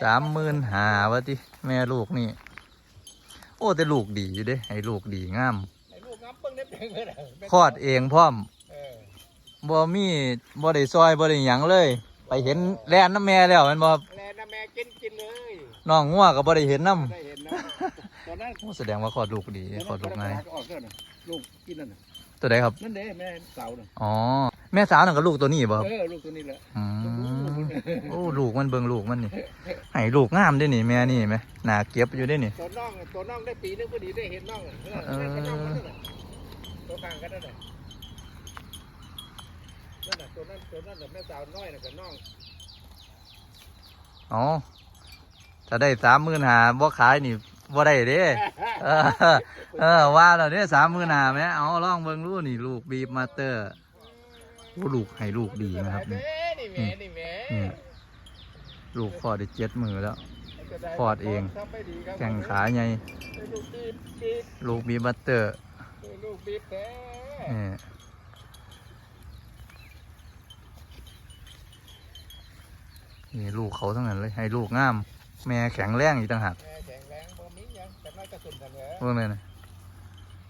สามหมื่นหาวะติแม่ลูกนี่ โอ้แต่ลูกดีอยู่เด้ให้ลูกดีงามไอ้ลูกน้ำเปิ้งได้เป็นเลยนะคลอดเองพร้อมเออบ่มีบ่ได้ซอยบ่ได้หยังเลย ไปเห็นแล่นน้ำแม่แล้วแมันบ่ครับแลนะแม่กินกินเลยน้องงัวก็บ่ได้เห็นน้ได้เห็นนะตอนนั้นำโอ้แสดงว่าคลอดลูกดีคลอดลูกง่ายออกเกินน่ะลูกกินนั่นน่ะ ตัวใดครับ นั่นเด้แม่สาวน่ะอ๋อ แม่สาวนั่นก็ลูกตัวนี้บ่ครับเออลูกตัวนี้แหละอืมโอ้ลูกมันเบิ่งลูกมันนี่ให้ลูกงามเด้นี่แม่นี่แม่หน้าเก็บอยู่เด้นี่ ตัวน้องตัวน้องได้ปีนึงพอดีได้เห็นน้องเออนั่นก็น้องมันนั่นน่ะตัวข้างกันนั่นน่ะนั่นน่ะตัวนั้นตัวนั้นน่ะแม่สาวน้อยน่ะกับน้องอ๋อถ้าได้สามหมื่นหาบ่ขายนี่ บ่ได้เด้เออเออว่าแล้วเนี่ยสามมือหนาไหมเอาลองเบิ่งดูนี่ลูกบีบมาเตอร์โอ้ลูกให้ลูกดีนะครับนี่นี่แม่นี่แม่นี่ลูกพอดได้เจ็ดมือแล้วพอดเอง แข่งขาใหญ่ลูกบีบบีบลูกบีบมาเตอร์ลูกบีบแท้นี่นี่ลูกเขาทั้งนั้นเลยให้ลูกงาม แม่แข็งแรงอีกต่างหาก แม่แข็งแรงบ่มี หยังแต่น้อยกระสุนกันแหละเบิ่งเลยนะ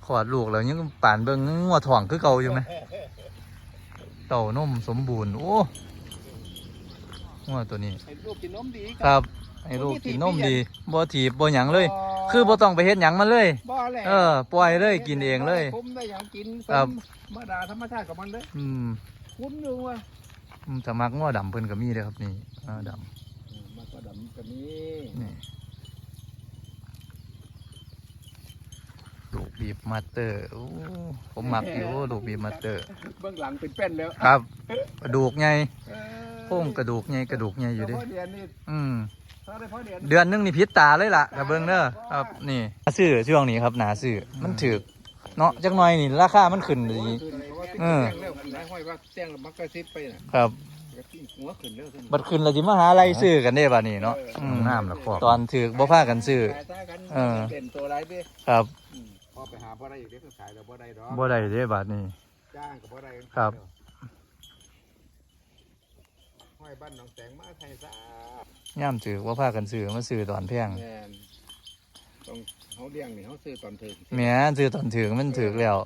ขอดลูกแล้วยังป่านเบิ่งงัวถ่องคือเก่าอยู่ไหมเต่านมสมบูรณ์โอ้งัวตัวนี้ให้ลูกกินนมดีครับให้ลูกกินนมดีบ่ถีบบ่หยังเลย คือบ่ต้องไปเฮ็ดหยังมันเลยบ่แหละเออปล่อยเลยกินเองเลยคุ้มได้หยังกินครับธรรมดาธรรมชาติของมันเลยอืมคุ้มอยู่ว่ะอืมถ้ามักง้อดำเพิ่นก็มีเด้อครับนี่ง้อดมันก็ดำก็มีำนี่ลูก บีบมาสเตอร์โอ้ผมมักอยู่ลูกบีบมาสเตอร์ เบื้องหลังเป็นเป็นแล้วครับ กระดูกใหญ่เออโค้งกระดูกใหญ่กระดูกใหญ่อยู่เดิเฉพาะเดือนนี่อืม ถ้าได้เพราะเดือน เดือนหนึงนี่พิษตาเลยล่ะกับเบิ่งเด้อครับนี่ซื้อช่วงนี้ครับหนาซื้อมันถูกเนาะจักหน่อยนี่ราคามันขึ้นดีเอเอออ แจ้งแล้วนายห้อยว่าแจ้งแล้วมักกระซิบไปน่ะครับ กระซิบหัวขึ้นเร็วขึ้นบัดขึ้นแล้วสิมาหาอะไรซื้อกันได้ป่ะนี่เนาะอืมน้ำละครอบ ตอนถือบ่พากันซื้อ ขายตากันเออเป็นตัวไรดิครับอืมพอ ไปหาบ่ได้อีกเด็กก็ขายแล้วบ่ได้ดอกบ่ได้เด้บาดนี้ จ้างก็บ่ได้ครับ ห้อยบ้านหนองแสงมาไทยซะย่ามถือว่าพากันซื้อมาซื้อตอนแพงแม่นต้องเขาเลี้ยงนี่เขาซื้อตอนถึง แหม่ซื้อตอนถือมันถือแล้ว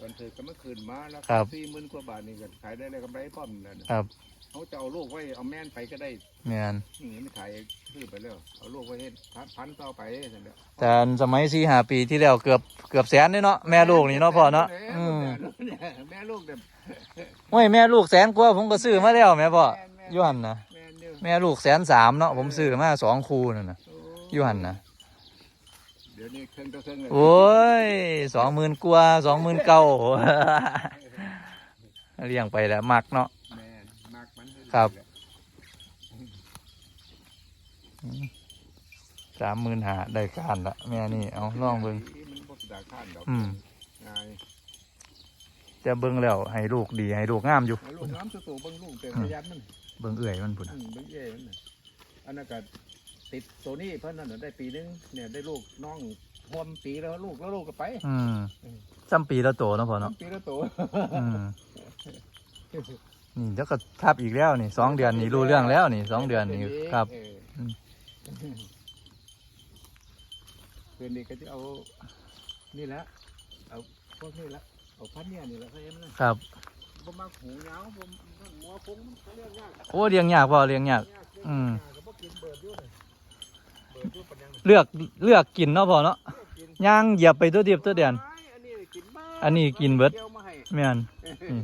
ตอนถึงก็มาคืนมาแล้วครับ สี่หมื่นกว่าบาทนี่ก็ขายได้เลยกำไรพร้อมนั่นน่ะครับ เขาจะเอาลูกไว้เอาแม่นไปก็ได้แม่นอืมไม่ขายซื้อไปแล้วเอาลูกไว้เฮ็ดพันพันต่อไปนั่นแหละแต่อันสมัยสี่ห้าปีที่แล้วเกือบเกือบแสนเลยเนาะแม่ลูกนี่เนาะพ่อเนาะอืมแม่ลูกเนี่ยโอ้ยแม่ลูกแสนกว่าผมก็ซื้อมาแล้วแม่พ่อแม่นแม่นอยูหันนะแม่นเดียวแม่ลูกแสนสามเนาะผมซื้อมาสองคู่นั่นนะโอ้อยูหันนะเดี๋ยวนี้เครื่องต่อเครื่องเลยโอ้ยสองหมื่นกว่าสองหมื่นเก้าเลี้ยงไปแล้วมักเนาะแม่นมากมัน ครับสามหมื่นหาได้การละแม่นี่เอาลองเบิ่งมันบ่สดาข้านดอกอืมง่ายจะเบิ่งแล้วให้ลูกดีให้ลูกงามอยู่ให้ลูกน้ำสูๆเบิ่งลูกเป็นพยันมันเบิ่งเอื่อยมันพุ่นอืน่ะมเบิ่งเย่มันน่ะอันนั้นก็ติดตัวนี้เพิ่นนั่นนะได้ปีนึงเนี่ยได้ลูกน้องพวมปีแล้วลูกแล้วลูกก็ไป อืมซ้ำปีละโตเนาะพ่อเนาะปีแล้วโตอืม นี่แล้วก็ทับอีกแล้วนี่สองเดือนนี่รู้เรื่องแล้วนี่สองเดือนนี่ครับ เอออืมคืนนี้ก็จะเอา นี่แหละเอาพวกนี้แหละเอาพันเนี่ยนี่แหละเขาเอ็มนะครับบ่มักหูยาวบ่มันหัวคงมันเขาเรียกยากโอ้เลี้ยงยากพ่อเลี้ยงยาก ยากอืมก็บ่กินเบิดอยู่เลยเบิดอยู่ปานยังเลือกเลือกกินเนาะพ่อเนาะกินย่างเหยียบไปตัวเดียบตัวเดียนอันนี้กินบ้าอันนี้กินเบิด เดี๋ยวมาให้แม่น นี่